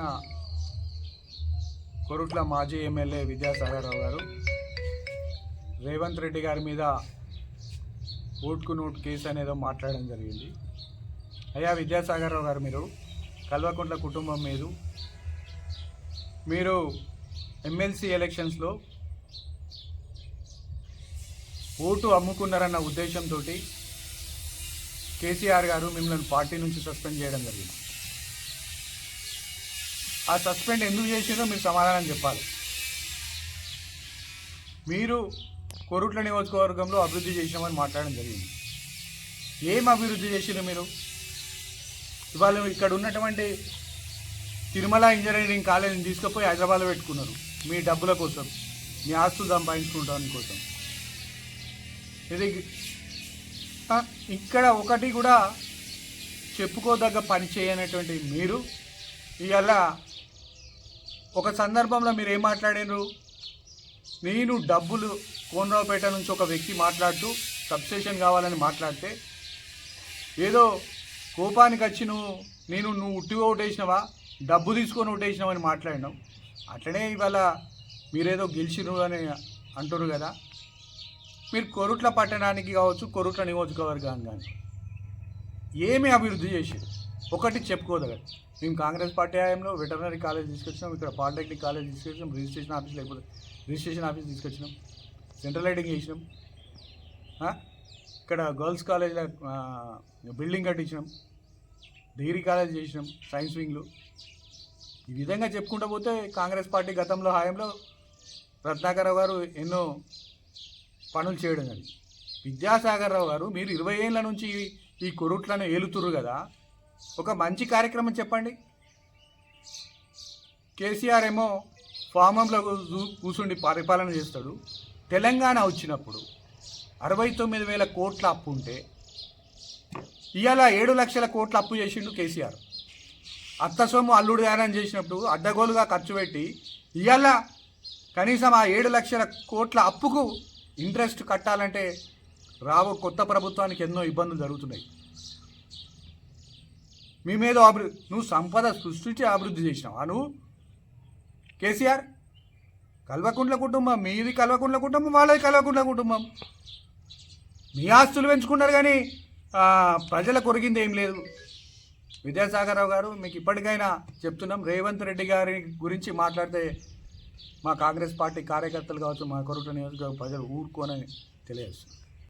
చేసిన కొరుట్ల మాజీ ఎమ్మెల్యే విద్యాసాగర్ రావు గారు రేవంత్ రెడ్డి గారి మీద ఓటుకు నోటు కేసు అనేదో మాట్లాడడం జరిగింది. అయ్యా విద్యాసాగర్ రావు గారు మీరు కల్వకుంట్ల కుటుంబం మీద మీరు ఎమ్మెల్సీ ఎలక్షన్స్లో ఓటు అమ్ముకున్నారన్న ఉద్దేశంతో కేసీఆర్ గారు మిమ్మల్ని పార్టీ నుంచి సస్పెండ్ చేయడం జరిగింది. ఆ సస్పెండ్ ఎందుకు చేసిందో మీరు సమాధానం చెప్పాలి. మీరు కొరుట్ల నియోజకవర్గంలో అభివృద్ధి చేసినామని మాట్లాడడం జరిగింది. ఏం అభివృద్ధి చేసిరు మీరు? ఇవాళ ఇక్కడ ఉన్నటువంటి తిరుమల ఇంజనీరింగ్ కాలేజీని తీసుకుపోయి హైదరాబాద్లో పెట్టుకున్నారు. మీ డబ్బుల కోసం మీ ఆస్తులు సంపాదించుకుంటాం కోసం. ఇది ఇక్కడ ఒకటి కూడా చెప్పుకోదగ్గ పని చేయనటువంటి మీరు ఇవాళ ఒక సందర్భంలో మీరు ఏం మాట్లాడినారు? నేను డబ్బులు కోనరావుపేట నుంచి ఒక వ్యక్తి మాట్లాడుతూ సబ్స్టేషన్ కావాలని మాట్లాడితే ఏదో కోపానికి వచ్చి నువ్వు నేను నువ్వు ఉట్టిగా ఓటేసినావా? డబ్బు తీసుకొని ఓటేసినావని మాట్లాడినావు అట్లనే ఇవాళ మీరేదో గెలిచిరు అని అంటున్నారు కదా. మీరు కొరుట్ల పట్టణానికి కావచ్చు కొరుట్ల నియోజకవర్గానికి కానీ ఏమి అభివృద్ధి చేసారు ఒకటి చెప్పుకోదగదు మేము కాంగ్రెస్ పార్టీ హయాంలో వెటర్నరీ కాలేజ్ తీసుకొచ్చినాం ఇక్కడ పాలిటెక్నిక్ కాలేజ్ తీసుకొచ్చినాం రిజిస్ట్రేషన్ ఆఫీస్ లేకపోతే రిజిస్ట్రేషన్ ఆఫీస్ తీసుకొచ్చినాం సెంట్రల్ లైటింగ్ చేసినాం ఇక్కడ గర్ల్స్ కాలేజ్లో బిల్డింగ్ కట్టించినాం డిగ్రీ కాలేజ్ చేసినాం సైన్స్ వింగ్లు ఈ విధంగా చెప్పుకుంటూ పోతే కాంగ్రెస్ పార్టీ గతంలో హయాంలో రత్నాకరరావు గారు ఎన్నో పనులు చేయడం జరిగింది. విద్యాసాగర్ రావు గారు మీరు ఇరవై ఏళ్ళ నుంచి ఈ- ఈ కొరుట్లను ఏలుతురు కదా ఒక మంచి కార్యక్రమం చెప్పండి. కేసీఆర్ ఏమో ఫామ్ హౌస్లో కూర్చుండి పరిపాలన చేస్తాడు. తెలంగాణ వచ్చినప్పుడు అరవై తొమ్మిది వేల కోట్ల అప్పు ఉంటే ఇవాళ ఏడు లక్షల కోట్ల అప్పు చేసిండు కేసీఆర్. అత్త సొమ్ము అల్లుడు దానం చేసినప్పుడు అడ్డగోలుగా ఖర్చు పెట్టి ఇవాళ కనీసం ఆ ఏడు లక్షల కోట్ల అప్పుకు ఇంట్రెస్ట్ కట్టాలంటే రావు కొత్త ప్రభుత్వానికి ఎన్నో ఇబ్బందులు జరుగుతున్నాయి. మీ మీద అభివృద్ధి నువ్వు సంపద సృష్టించి అభివృద్ధి చేసినావా నువ్వు? కేసీఆర్ కల్వకుంట్ల కుటుంబం మీది కల్వకుంట్ల కుటుంబం వాళ్ళది కల్వకుంట్ల కుటుంబం. మీ ఆస్తులు పెంచుకున్నారు కానీ ప్రజల కొరిగింది ఏం లేదు. విద్యాసాగర్ రావు గారు మీకు ఇప్పటికైనా చెప్తున్నాం రేవంత్ రెడ్డి గారి గురించి మాట్లాడితే మా కాంగ్రెస్ పార్టీ కార్యకర్తలు కావచ్చు మా కొరట నియోజకవర్గ ప్రజలు ఊరుకోనని తెలియజేస్తున్నారు.